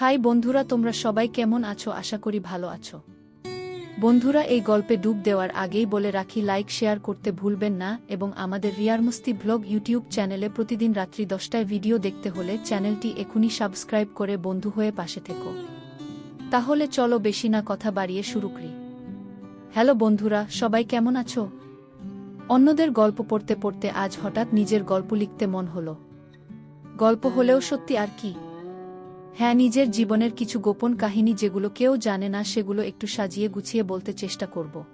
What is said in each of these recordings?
High বন্ধুরা, তোমরা সবাই কেমন আছো? আশা করি ভালো আছো। বন্ধুরা, এই গল্পে ডুব দেওয়ার আগেই বলে রাখি লাইক শেয়ার করতে ভুলবেন না এবং আমাদের রিয়ারমস্তি ব্লগ ইউটিউব চ্যানেলে প্রতিদিন রাত্রি দশটায় ভিডিও দেখতে হলে চ্যানেলটি এখনই সাবস্ক্রাইব করে বন্ধু হয়ে পাশে থেকো। তাহলে চলো বেশি না কথা বাড়িয়ে শুরু করি। হ্যালো বন্ধুরা, সবাই কেমন আছো? অন্যদের গল্প পড়তে পড়তে আজ হঠাৎ নিজের গল্প লিখতে মন হলো। গল্প হলেও সত্যি আর কি? হ্যাঁ নিজের জীবনের কিছু গোপন কাহিনী যেগুলো কেউ জানে না, সেগুলো একটু সাজিয়ে গুছিয়ে বলতে চেষ্টা করব।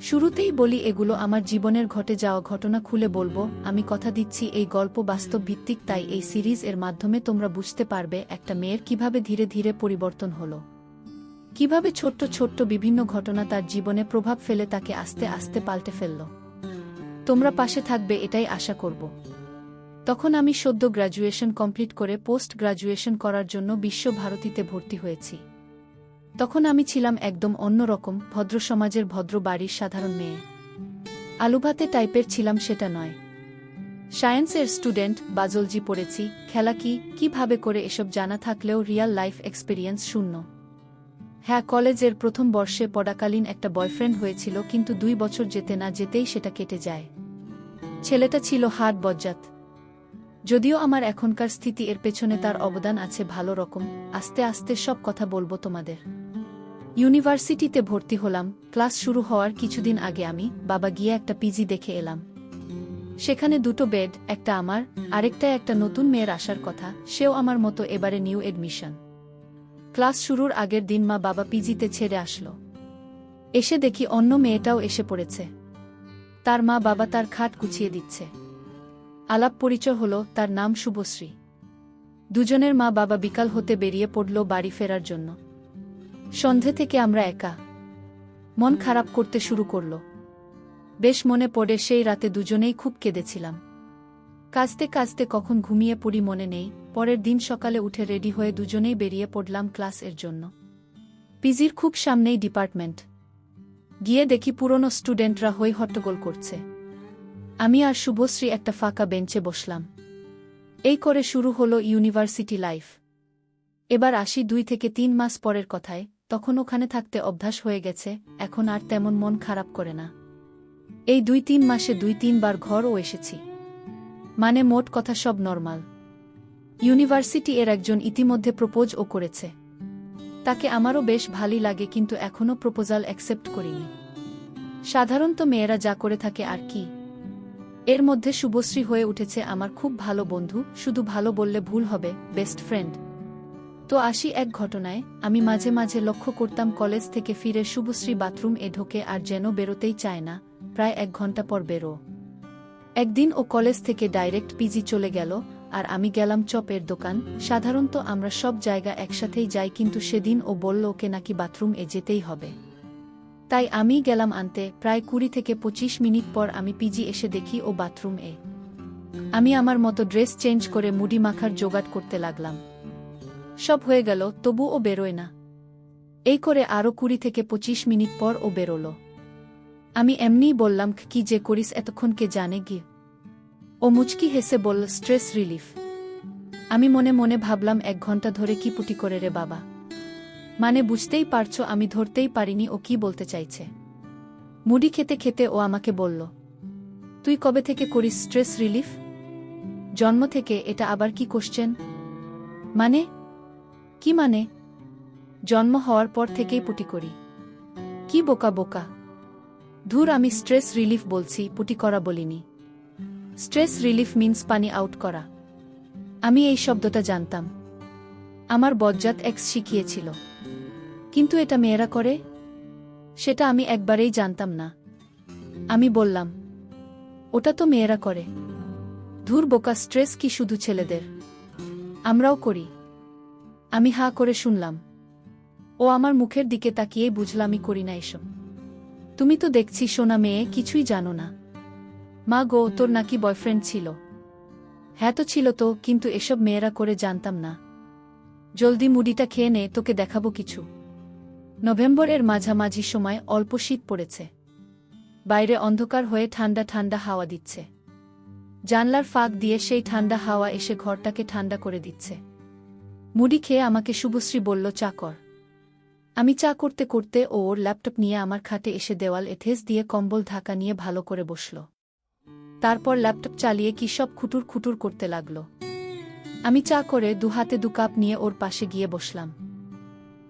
শুরুতেই বলি, এগুলো আমার জীবনের ঘটে যাওয়া ঘটনা খুলে বলব। আমি কথা দিচ্ছি, এই গল্প বাস্তব ভিত্তিক, তাই এই সিরিজ এর মাধ্যমে তোমরা বুঝতে পারবে, একটা মেয়ের কীভাবে ধীরে ধীরে পরিবর্তন হলো। কীভাবে ছোট্ট ছোট্ট বিভিন্ন ঘটনা তার জীবনে প্রভাব ফেলে তাকে আস্তে আস্তে পাল্টে ফেলল। তোমরা পাশে থাকবে, এটাই আশা করব। তখন আমি সদ্য গ্র্যাজুয়েশন কমপ্লিট করে পোস্ট গ্র্যাজুয়েশন করার জন্য বিশ্বভারতীতে ভর্তি হয়েছি। তখন আমি ছিলাম একদম অন্যরকম, ভদ্র সমাজের ভদ্র বাড়ির সাধারণ মেয়ে। আলুভাতে টাইপের ছিলাম সেটা নয়। সায়েন্সের স্টুডেন্ট, বাজলজি পড়েছি, খেলা কি, কীভাবে করে এসব জানা থাকলেও রিয়াল লাইফ এক্সপিরিয়েন্স শূন্য। হ্যাঁ কলেজের প্রথম বর্ষে পড়াকালীন একটা বয়ফ্রেন্ড হয়েছিল, কিন্তু দুই বছর যেতে না যেতেই সেটা কেটে যায়। ছেলেটা ছিল হাট বজ্জাত। যদিও আমার এখনকার স্থিতি এর পেছনে তার অবদান আছে ভালো রকম, আস্তে আস্তে সব কথা বলব তোমাদের। ইউনিভার্সিটিতে ভর্তি হলাম, ক্লাস শুরু হওয়ার কিছুদিন আগে আমি, বাবা গিয়ে একটা পিজি দেখে এলাম। সেখানে দুটো বেড, একটা আমার আরেকটায় একটা নতুন মেয়ের আসার কথা, সেও আমার মতো এবারে নিউ এডমিশন। ক্লাস শুরুর আগের দিন মা বাবা পিজিতে ছেড়ে আসলো। এসে দেখি অন্য মেয়েটাও এসে পড়েছে। তার মা বাবা তার খাট গুছিয়ে দিচ্ছে। আলাপ পরিচয় হল তার নাম শুভশ্রী। দুজনের মা বাবা বিকাল হতে বেরিয়ে পড়ল বাড়ি ফেরার জন্য। সন্ধে থেকে আমরা একা। মন খারাপ করতে শুরু করল। বেশ মনে পড়ে সেই রাতে দুজনেই খুব কেঁদেছিলাম। কাজতে কাজতে কখন ঘুমিয়ে পড়ি মনে নেই, পরের দিন সকালে উঠে রেডি হয়ে দুজনেই বেরিয়ে পড়লাম ক্লাস এর জন্য। পিজির খুব সামনেই ডিপার্টমেন্ট। গিয়ে দেখি পুরনো স্টুডেন্টরা হই হট্টগোল করছে। আমি আর শুভশ্রী একটা ফাঁকা বেঞ্চে বসলাম। এই করে শুরু হলো ইউনিভার্সিটি লাইফ। এবার আসি দুই থেকে তিন মাস পরের কথায়, তখন ওখানে থাকতে অভ্যাস হয়ে গেছে, এখন আর তেমন মন খারাপ করে না। এই দুই তিন মাসে দুই তিনবার ঘরও এসেছি। মানে মোট কথা সব নর্মাল। ইউনিভার্সিটি এর একজন ইতিমধ্যে প্রপোজও করেছে। তাকে আমারও বেশ ভালোই লাগে, কিন্তু এখনও প্রপোজাল অ্যাকসেপ্ট করিনি। সাধারণত মেয়েরা যা করে থাকে আর কি। এর মধ্যে শুভশ্রী হয়ে উঠেছে আমার খুব ভালো বন্ধু, শুধু ভালো বললে ভুল হবে বেস্ট ফ্রেন্ড তো আসি এক ঘটনায়, আমি মাঝে মাঝে লক্ষ্য করতাম কলেজ থেকে ফিরে শুভশ্রী বাথরুম এ ঢোকে আর যেন বেরোতেই চায় না, প্রায় এক ঘণ্টা পর বেরো। একদিন ও কলেজ থেকে ডাইরেক্ট পিজি চলে গেল, আর আমি গেলাম চপের দোকান, সাধারণত আমরা সব জায়গা একসাথেই যাই কিন্তু সেদিন ও বলল ওকে নাকি বাথরুম এ যেতেই হবে। তাই আমি গেলাম আনতে, প্রায় কুড়ি থেকে পঁচিশ মিনিট পর আমি পিজি এসে দেখি ও বাথরুম এ। আমি আমার মতো ড্রেস চেঞ্জ করে মুডি মাখার জোগাড় করতে লাগলাম। সব হয়ে গেল, তবু ও বেরোয় না। এই করে আরও কুড়ি থেকে পঁচিশ মিনিট পর ও বেরোল। আমি এমনিই বললাম, কি যে করিস, এতক্ষণ কে জানে গিয়ে ও মুচকি হেসে বলল, স্ট্রেস রিলিফ। আমি মনে মনে ভাবলাম, এক ঘণ্টা ধরে কি পুটি করে রে বাবা? মানে বুঝতেই পারছ আমি ধরতেই পারিনি ও কি বলতে চাইছে। মুড়ি খেতে খেতে ও আমাকে বলল, তুই কবে থেকে করিস স্ট্রেস রিলিফ? জন্ম থেকে এটা আবার কি কোশ্চেন? মানে? কি মানে? জন্ম হওয়ার পর থেকেই পুটি করি। কি বোকা বোকা? ধুর আমি স্ট্রেস রিলিফ বলছি, পুটি করা বলিনি। স্ট্রেস রিলিফ মিন্স পানি আউট করা। আমি এই শব্দটা জানতাম। আমার বজ্জাত এক্স শিখিয়েছিল। কিন্তু এটা মেয়েরা করে? সেটা আমি একবারেই জানতাম না। আমি বললাম, ওটা তো মেয়েরা করে। ধুর বোকা, স্ট্রেস কি শুধু ছেলেদের। আমরাও করি। আমি হা করে শুনলাম, ও আমার মুখের দিকে তাকিয়েই বুঝলামই করি না এসব। তুমি তো দেখছি সোনা মেয়ে, কিছুই জানো না। মা গো তোর নাকি বয়ফ্রেন্ড ছিল। হ্যাঁ তো ছিল তো, কিন্তু এসব মেয়েরা করে জানতাম না। জলদি মুড়িটা খেয়ে নে, তোকে দেখাবো কিছু। নভেম্বরের মাঝামাঝি সময় অল্প শীত পড়েছে। বাইরে অন্ধকার হয়ে ঠান্ডা ঠান্ডা হাওয়া দিচ্ছে। জানলার ফাঁক দিয়ে সেই ঠান্ডা হাওয়া এসে ঘরটাকে ঠান্ডা করে দিচ্ছে। মুড়ি খেয়ে আমাকে শুভশ্রী বলল, চা কর। আমি চা করতে করতে ও ওর ল্যাপটপ নিয়ে আমার খাটে এসে দেওয়াল এথেস দিয়ে কম্বল ঢাকা নিয়ে ভালো করে বসল। তারপর ল্যাপটপ চালিয়ে কি সব খুটুর খুটুর করতে লাগল। আমি চা করে দু হাতে দু কাপ নিয়ে ওর পাশে গিয়ে বসলাম।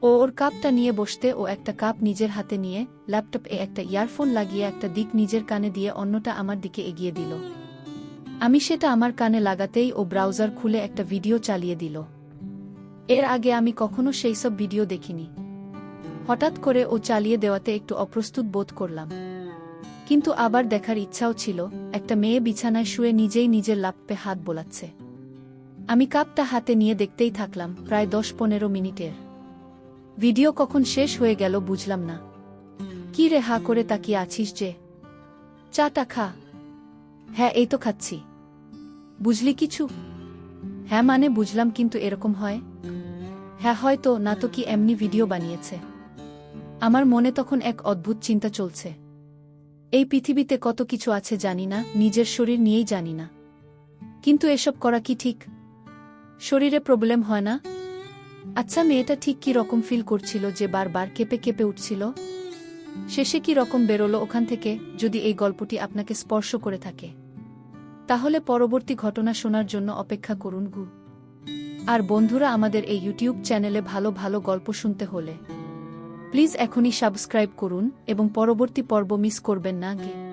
ও ওর কাপটা নিয়ে বসতে ও একটা কাপ নিজের হাতে নিয়ে, ল্যাপটপ একটা ইয়ারফোন লাগিয়ে একটা দিক নিজের কানে দিয়ে অন্যটা আমার দিকে এগিয়ে দিল। আমি সেটা আমার কানে লাগাতেই ও ব্রাউজার খুলে একটা ভিডিও চালিয়ে দিল। এর আগে আমি কখনো সেই সব ভিডিও দেখিনি। হঠাৎ করে ও চালিয়ে দেওয়াতে একটু অপ্রস্তুত বোধ করলাম। কিন্তু আবার দেখার ইচ্ছাও ছিল, একটা মেয়ে বিছানায় শুয়ে নিজেই নিজের লাপ্পে হাত বোলাচ্ছে। আমি কাপটা হাতে নিয়ে দেখতেই থাকলাম, প্রায় দশ পনেরো মিনিটের। ভিডিও কখন শেষ হয়ে গেল বুঝলাম না। কি রে হা করে তাকিয়ে আছিস যে? চাটা খা। হ্যাঁ এই তো খাচ্ছি। বুঝলি কিছু? হ্যাঁ মানে বুঝলাম কিন্তু এরকম হয়। হ্যাঁ হয়তো, না তো কি এমনি ভিডিও বানিয়েছে। আমার মনে তখন এক অদ্ভুত চিন্তা চলছে। এই পৃথিবীতে কত কিছু আছে জানি না, নিজের শরীর নিয়েই জানি না। কিন্তু এসব করা কি ঠিক? শরীরে প্রবলেম হয় না? আচ্ছা মেয়েটা ঠিক কি রকম ফিল করছিল যে বারবার কেঁপে কেঁপে উঠছিল? শেষে কি রকম বেরোলো ওখান থেকে, যদি এই গল্পটি আপনাকে স্পর্শ করে থাকে? তাহলে পরবর্তী ঘটনা শোনার জন্য অপেক্ষা করুন গু। আর বন্ধুরা, আমাদের এই ইউটিউব চ্যানেলে ভালো ভালো গল্প শুনতে হলে প্লিজ এখনই সাবস্ক্রাইব করুন এবং পরবর্তী পর্ব মিস করবেন না গে